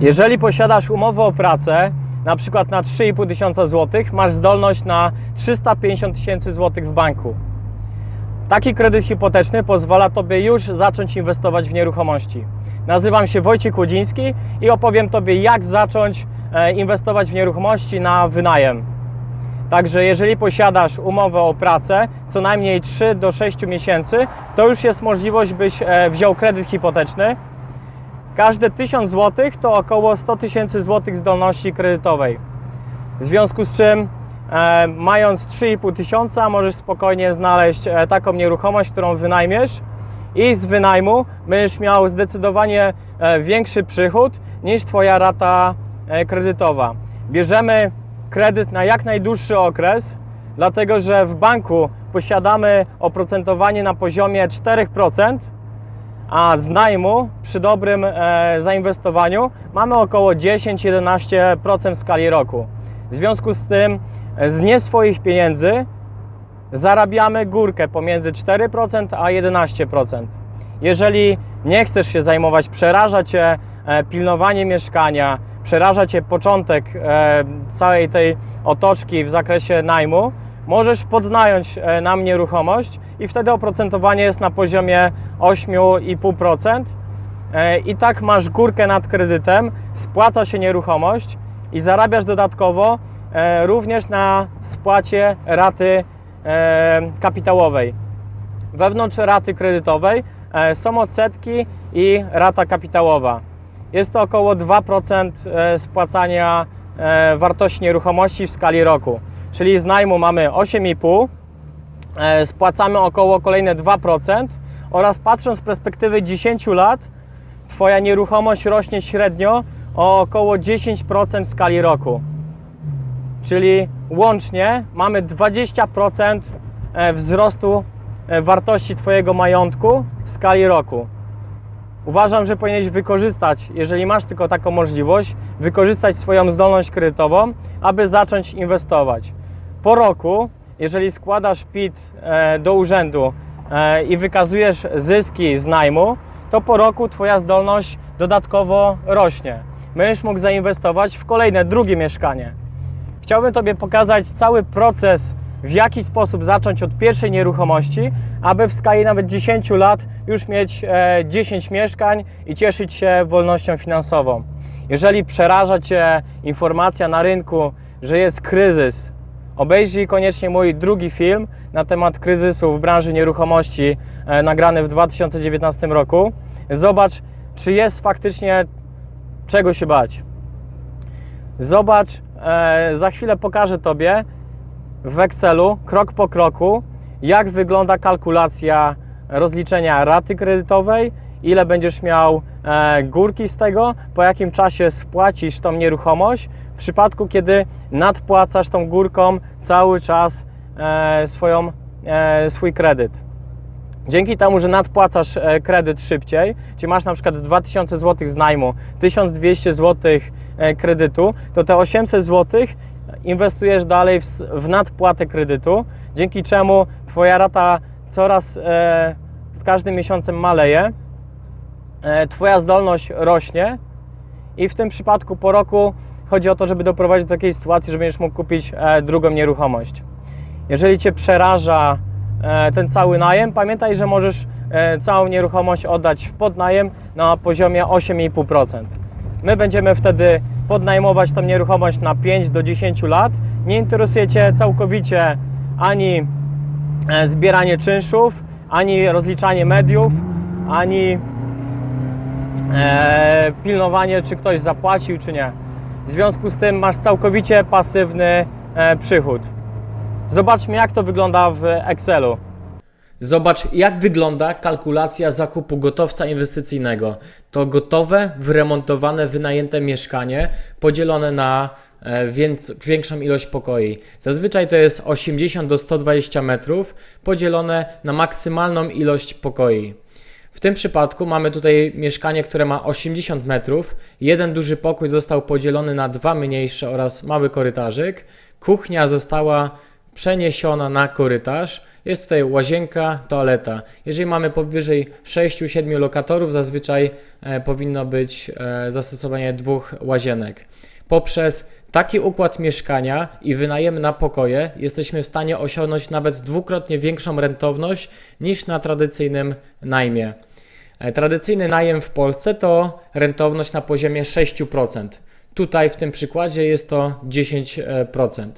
Jeżeli posiadasz umowę o pracę, na przykład na 3,5 tysiąca złotych, masz zdolność na 350 tysięcy złotych w banku. Taki kredyt hipoteczny pozwala Tobie już zacząć inwestować w nieruchomości. Nazywam się Wojciech Łodziński i opowiem Tobie, jak zacząć e, inwestować w nieruchomości na wynajem. Także jeżeli posiadasz umowę o pracę co najmniej 3 do 6 miesięcy, to już jest możliwość, byś e, wziął kredyt hipoteczny. Każde 1000 zł to około 100 tysięcy złotych zdolności kredytowej. W związku z czym, e, mając 3,5 tysiąca, możesz spokojnie znaleźć e, taką nieruchomość, którą wynajmiesz i z wynajmu będziesz miał zdecydowanie e, większy przychód niż Twoja rata e, kredytowa. Bierzemy kredyt na jak najdłuższy okres, dlatego że w banku posiadamy oprocentowanie na poziomie 4%, a z najmu przy dobrym e, zainwestowaniu mamy około 10-11% w skali roku. W związku z tym e, z nie swoich pieniędzy zarabiamy górkę pomiędzy 4% a 11%. Jeżeli nie chcesz się zajmować, przeraża Cię e, pilnowanie mieszkania, przeraża Cię początek e, całej tej otoczki w zakresie najmu, możesz podnająć e, nam nieruchomość i wtedy oprocentowanie jest na poziomie 8,5%. E, I tak masz górkę nad kredytem, spłaca się nieruchomość i zarabiasz dodatkowo e, również na spłacie raty kapitałowej. Wewnątrz raty kredytowej są odsetki i rata kapitałowa. Jest to około 2% e, spłacania wartości nieruchomości w skali roku. Czyli z najmu mamy 8,5%, e, spłacamy około kolejne 2% oraz patrząc z perspektywy 10 lat, Twoja nieruchomość rośnie średnio o około 10% w skali roku. Czyli łącznie mamy 20% e, wzrostu e, wartości Twojego majątku w skali roku. Uważam, że powinieneś wykorzystać, jeżeli masz tylko taką możliwość, wykorzystać swoją zdolność kredytową, aby zacząć inwestować. Po roku, jeżeli składasz PIT e, do urzędu e, i wykazujesz zyski z najmu, to po roku Twoja zdolność dodatkowo rośnie. Będziesz mógł zainwestować w kolejne, drugie mieszkanie. Chciałbym Tobie pokazać cały proces, w jaki sposób zacząć od pierwszej nieruchomości, aby w skali nawet 10 lat już mieć e, 10 mieszkań i cieszyć się wolnością finansową. Jeżeli przeraża Cię informacja na rynku, że jest kryzys, obejrzyj koniecznie mój drugi film na temat kryzysu w branży nieruchomości, e, nagrany w 2019 roku. Zobacz, czy jest faktycznie czego się bać. Zobacz, e, za chwilę pokażę Tobie w Excelu krok po kroku, jak wygląda kalkulacja rozliczenia raty kredytowej, ile będziesz miał e, górki z tego, po jakim czasie spłacisz tą nieruchomość, w przypadku kiedy nadpłacasz tą górką cały czas e, swoją, e, swój kredyt. Dzięki temu, że nadpłacasz kredyt szybciej, czyli masz na przykład 2000 zł z najmu, 1200 zł kredytu, to te 800 zł inwestujesz dalej w, nadpłatę kredytu, dzięki czemu Twoja rata coraz z każdym miesiącem maleje, Twoja zdolność rośnie i w tym przypadku po roku chodzi o to, żeby doprowadzić do takiej sytuacji, że będziesz mógł kupić e, drugą nieruchomość. Jeżeli Cię przeraża e, ten cały najem, pamiętaj, że możesz e, całą nieruchomość oddać w podnajem na poziomie 8,5%. My będziemy wtedy podnajmować tą nieruchomość na 5 do 10 lat. Nie interesuje Cię całkowicie ani e, zbieranie czynszów, ani rozliczanie mediów, ani e, pilnowanie, czy ktoś zapłacił, czy nie. W związku z tym masz całkowicie pasywny e, przychód. Zobaczmy, jak to wygląda w Excelu. Zobacz, jak wygląda kalkulacja zakupu gotowca inwestycyjnego. To gotowe, wyremontowane, wynajęte mieszkanie podzielone na e, większą ilość pokoi. Zazwyczaj to jest 80 do 120 metrów podzielone na maksymalną ilość pokoi. W tym przypadku mamy tutaj mieszkanie, które ma 80 metrów. Jeden duży pokój został podzielony na dwa mniejsze oraz mały korytarzyk. Kuchnia została przeniesiona na korytarz. Jest tutaj łazienka, toaleta. Jeżeli mamy powyżej 6-7 lokatorów, zazwyczaj e, powinno być e, zastosowanie dwóch łazienek. Poprzez taki układ mieszkania i wynajem na pokoje jesteśmy w stanie osiągnąć nawet dwukrotnie większą rentowność niż na tradycyjnym najmie. E, Tradycyjny najem w Polsce to rentowność na poziomie 6%. Tutaj w tym przykładzie jest to 10%.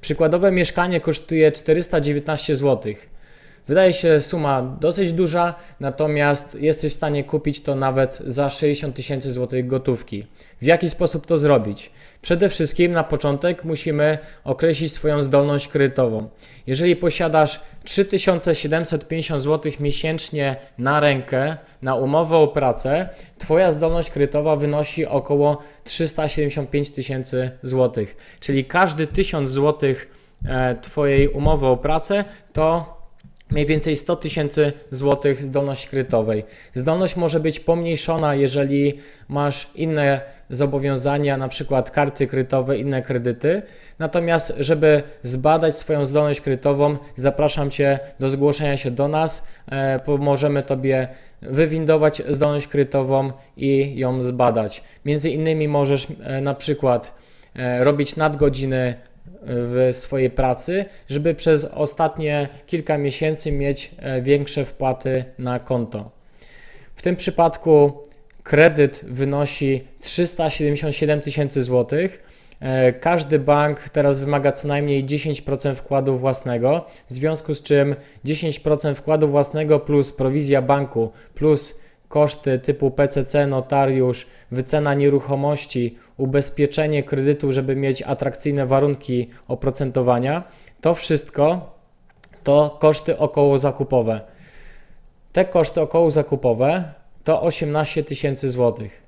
Przykładowe mieszkanie kosztuje 419 zł. Wydaje się suma dosyć duża, natomiast jesteś w stanie kupić to nawet za 60 tysięcy złotych gotówki. W jaki sposób to zrobić? Przede wszystkim na początek musimy określić swoją zdolność kredytową. Jeżeli posiadasz 3750 zł miesięcznie na rękę, na umowę o pracę, Twoja zdolność kredytowa wynosi około 375 tysięcy złotych. Czyli każdy 1000 złotych e, Twojej umowy o pracę to mniej więcej 100 tysięcy złotych zdolności kredytowej. Zdolność może być pomniejszona, jeżeli masz inne zobowiązania, na przykład karty kredytowe, inne kredyty. Natomiast, żeby zbadać swoją zdolność kredytową, zapraszam Cię do zgłoszenia się do nas. E, Pomożemy Tobie wywindować zdolność kredytową i ją zbadać. Między innymi możesz e, na przykład e, robić nadgodziny w swojej pracy, żeby przez ostatnie kilka miesięcy mieć e, większe wpłaty na konto. W tym przypadku kredyt wynosi 377 tysięcy złotych. E, Każdy bank teraz wymaga co najmniej 10% wkładu własnego, w związku z czym 10% wkładu własnego plus prowizja banku plus koszty typu PCC, notariusz, wycena nieruchomości, ubezpieczenie kredytu, żeby mieć atrakcyjne warunki oprocentowania, to wszystko to koszty około zakupowe. Te koszty około zakupowe to 18 tysięcy złotych,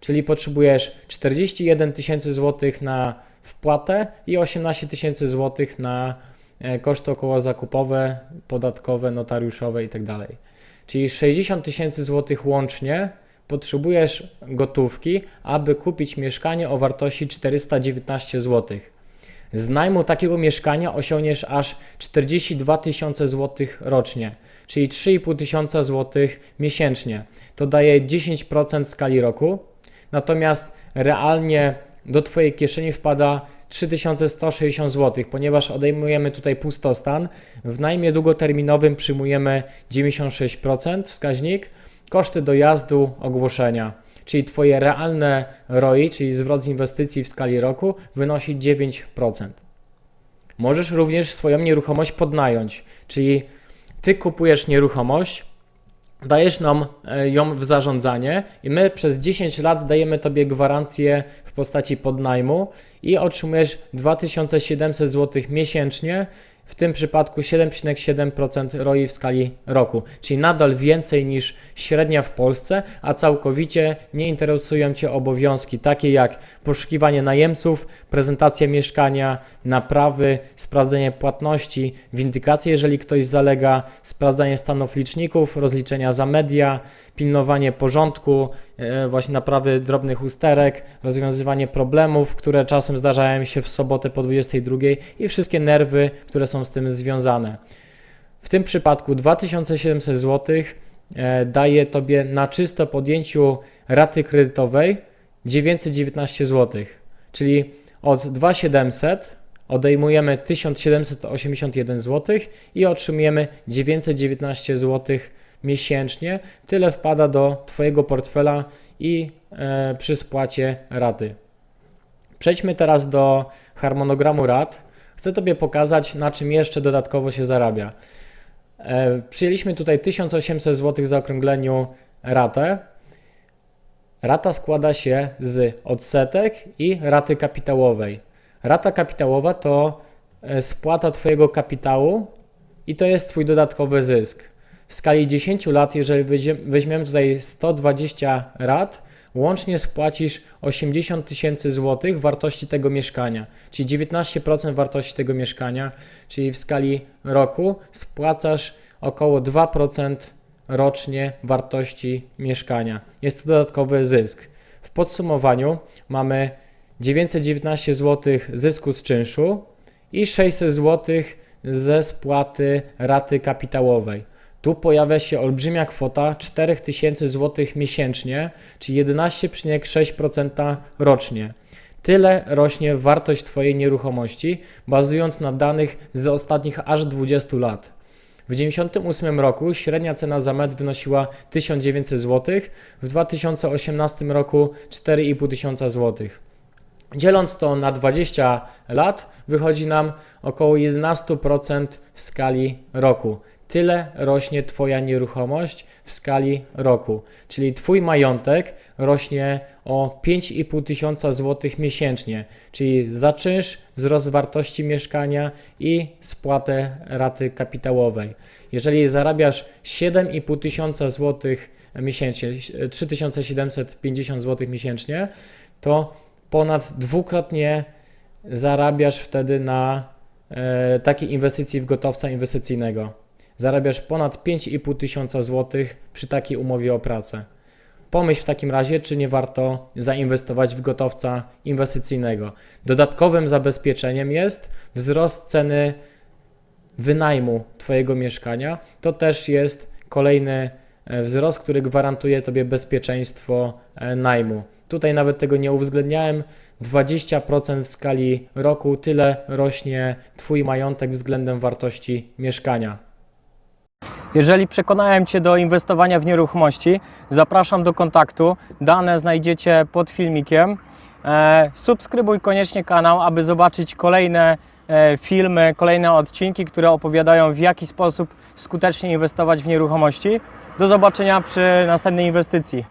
czyli potrzebujesz 41 tysięcy złotych na wpłatę i 18 tysięcy złotych na e, koszty około zakupowe, podatkowe, notariuszowe itd. Czyli 60 tysięcy złotych łącznie potrzebujesz gotówki, aby kupić mieszkanie o wartości 419 zł. Z najmu takiego mieszkania osiągniesz aż 42 tysiące złotych rocznie, czyli 3,5 tysiąca złotych miesięcznie. To daje 10% w skali roku, natomiast realnie do Twojej kieszeni wpada 3160 zł, ponieważ odejmujemy tutaj pustostan. W najmie długoterminowym przyjmujemy 96% wskaźnik, koszty dojazdu, ogłoszenia, czyli Twoje realne ROI, czyli zwrot z inwestycji w skali roku, wynosi 9%. Możesz również swoją nieruchomość podnająć, czyli Ty kupujesz nieruchomość, dajesz nam e, ją w zarządzanie i my przez 10 lat dajemy Tobie gwarancję w postaci podnajmu i otrzymujesz 2700 zł miesięcznie, w tym przypadku 7,7% ROI w skali roku, czyli nadal więcej niż średnia w Polsce, a całkowicie nie interesują Cię obowiązki takie jak poszukiwanie najemców, prezentacja mieszkania, naprawy, sprawdzenie płatności, windykacje, jeżeli ktoś zalega, sprawdzanie stanów liczników, rozliczenia za media, pilnowanie porządku, e, właśnie naprawy drobnych usterek, rozwiązywanie problemów, które czasem zdarzają się w sobotę po 22 i wszystkie nerwy, które są z tym związane. W tym przypadku 2700 zł daje Tobie na czysto podjęciu raty kredytowej 919 zł, czyli od 2700 odejmujemy 1781 zł i otrzymujemy 919 zł miesięcznie. Tyle wpada do Twojego portfela i e, przy spłacie raty. Przejdźmy teraz do harmonogramu rat. Chcę Tobie pokazać, na czym jeszcze dodatkowo się zarabia. E, przyjęliśmy tutaj 1800 zł w zaokrągleniu ratę. Rata składa się z odsetek i raty kapitałowej. Rata kapitałowa to e, spłata Twojego kapitału i to jest Twój dodatkowy zysk. W skali 10 lat, jeżeli weźmie- weźmiemy tutaj 120 rat, łącznie spłacisz 80 tysięcy złotych wartości tego mieszkania, czyli 19% wartości tego mieszkania, czyli w skali roku spłacasz około 2% rocznie wartości mieszkania. Jest to dodatkowy zysk. W podsumowaniu mamy 919 zł zysku z czynszu i 600 zł ze spłaty raty kapitałowej. Tu pojawia się olbrzymia kwota 4000 zł miesięcznie, czyli 11,6% rocznie. Tyle rośnie wartość Twojej nieruchomości, bazując na danych z ostatnich aż 20 lat. W 1998 roku średnia cena za metr wynosiła 1900 zł, w 2018 roku 4500 zł. Dzieląc to na 20 lat, wychodzi nam około 11% w skali roku. Tyle rośnie Twoja nieruchomość w skali roku. Czyli Twój majątek rośnie o 5,5 tysiąca złotych miesięcznie, czyli za czynsz, wzrost wartości mieszkania i spłatę raty kapitałowej. Jeżeli zarabiasz 7,5 tysiąca złotych miesięcznie, 3750 złotych miesięcznie, to ponad dwukrotnie zarabiasz wtedy na e, takiej inwestycji w gotowca inwestycyjnego. Zarabiasz ponad 5,5 tysiąca złotych przy takiej umowie o pracę. Pomyśl w takim razie, czy nie warto zainwestować w gotowca inwestycyjnego. Dodatkowym zabezpieczeniem jest wzrost ceny wynajmu Twojego mieszkania. To też jest kolejny e, wzrost, który gwarantuje Tobie bezpieczeństwo e, najmu. Tutaj nawet tego nie uwzględniałem. 20% w skali roku tyle rośnie Twój majątek względem wartości mieszkania. Jeżeli przekonałem Cię do inwestowania w nieruchomości, zapraszam do kontaktu. Dane znajdziecie pod filmikiem. E, subskrybuj koniecznie kanał, aby zobaczyć kolejne e, filmy, kolejne odcinki, które opowiadają w jaki sposób skutecznie inwestować w nieruchomości. Do zobaczenia przy następnej inwestycji.